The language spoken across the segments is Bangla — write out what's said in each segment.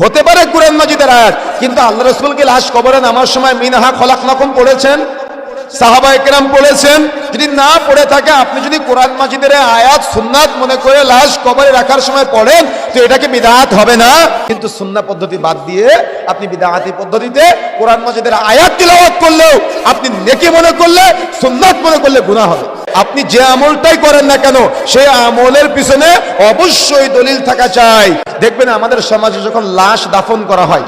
হতে পারে কুরআন মাজিদের আয়াত, কিন্তু আল্লাহ রসুলকে লাশ কবরে নামার সময় মিনহা খলাক নাকুম পড়েছেন? সাহাবা একরাম পড়েছেন? যদি না পড়ে থাকে, আপনি যদি কোরআন মাজিদের আয়াত, সুন্নাত মনে করে লাশ কবরে রাখার সময় পড়েন, তো এটাকে বিদাত হবে না। কিন্তু সুন্না পদ্ধতি বাদ দিয়ে আপনি বিদাহাতি পদ্ধতিতে কোরআন মাজিদের আয়াত তিলাওয়াত করলেও আপনি নেকি মনে করলে, সুন্নাত মনে করলে গুনাহ হবে। আপনি যে আমলটাই করেন না কেন সে আমলের পিছনে অবশ্যই দলিল থাকা চাই। দেখবেন আমাদের সমাজে যখন লাশ দাফন করা হয়,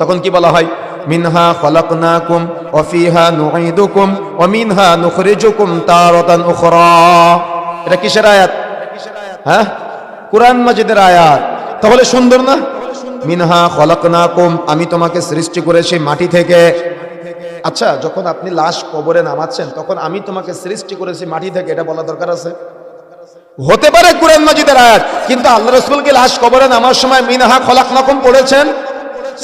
তখন কি বলা হয়? মিনহা খলাকনাকুম ওয়া ফিহা নুঈদুকুম ওয়া মিনহা নুখরিজুকুম তারাতান উখরা। এটা কিসের আয়াত? হ্যাঁ? কোরআন মাজিদের আয়াত। তাহলে সুন্দর না? মিনহা খলাকনাকুম, আমি তোমাকে সৃষ্টি করেছি মাটি থেকে। আচ্ছা যখন আপনি লাশ কবরে নামাচ্ছেন, তখন আমি তোমাকে সৃষ্টি করেছি মাটি থেকে, এটা বলা দরকার আছে? হতে পারে কোরআন মাজিদের আয়াত, কিন্তু আল্লাহ রসুলকে লাশ কবরে নামার সময় মিনহা খলাক নাকুম পড়েছেন?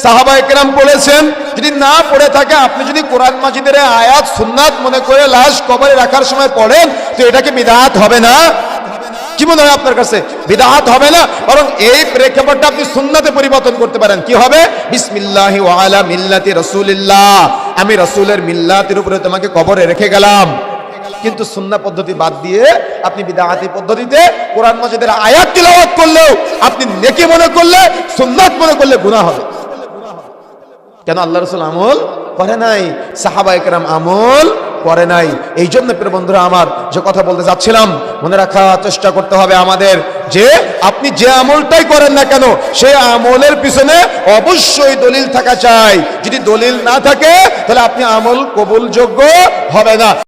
সাহাবা একরাম পড়েছেন? যদি না পড়ে থাকে, আপনি যদি কোরআন মাজিদের আয়াত সুন্নাত মনে করে লাশ কবরে রাখার সময় পড়েন, তো এটাকে বিদাত হবে না? কি মনে হয় আপনার কাছে। বিদাহাত হবে না, বরং এই প্রেক্ষাপটটা আপনি সুন্নাতে পরিবর্তন করতে পারেন। কি হবে? বিসমিল্লাহি ওয়া আলা মিল্লাতি রাসূলিল্লাহ। আমি রাসূলের মিল্লাতের উপরে তোমাকে কবরে রেখে গেলাম। কিন্তু সুন্না পদ্ধতি বাদ দিয়ে আপনি বিদাহাতি পদ্ধতিতে কোরআন মসজিদের আয়াত তিলাওয়াত করলেও আপনি নেকি মনে করলে, সুন্নাত মনে করলে গুনাহ হবে। কেন আল্লাহ রসুল আমল করে নাই? সাহাবা একরাম আমল করে নাই। এই জন্য প্রিয় বন্ধুরা আমার যে কথা বলতে যাচ্ছিলাম, মনে রাখা চেষ্টা করতে হবে আমাদের যে আপনি যে আমলটাই করেন না কেন, সেই আমলের পিছনে অবশ্যই দলিল থাকা চাই। যদি দলিল না থাকে, তাহলে আপনি আমল কবুলযোগ্য হবে না।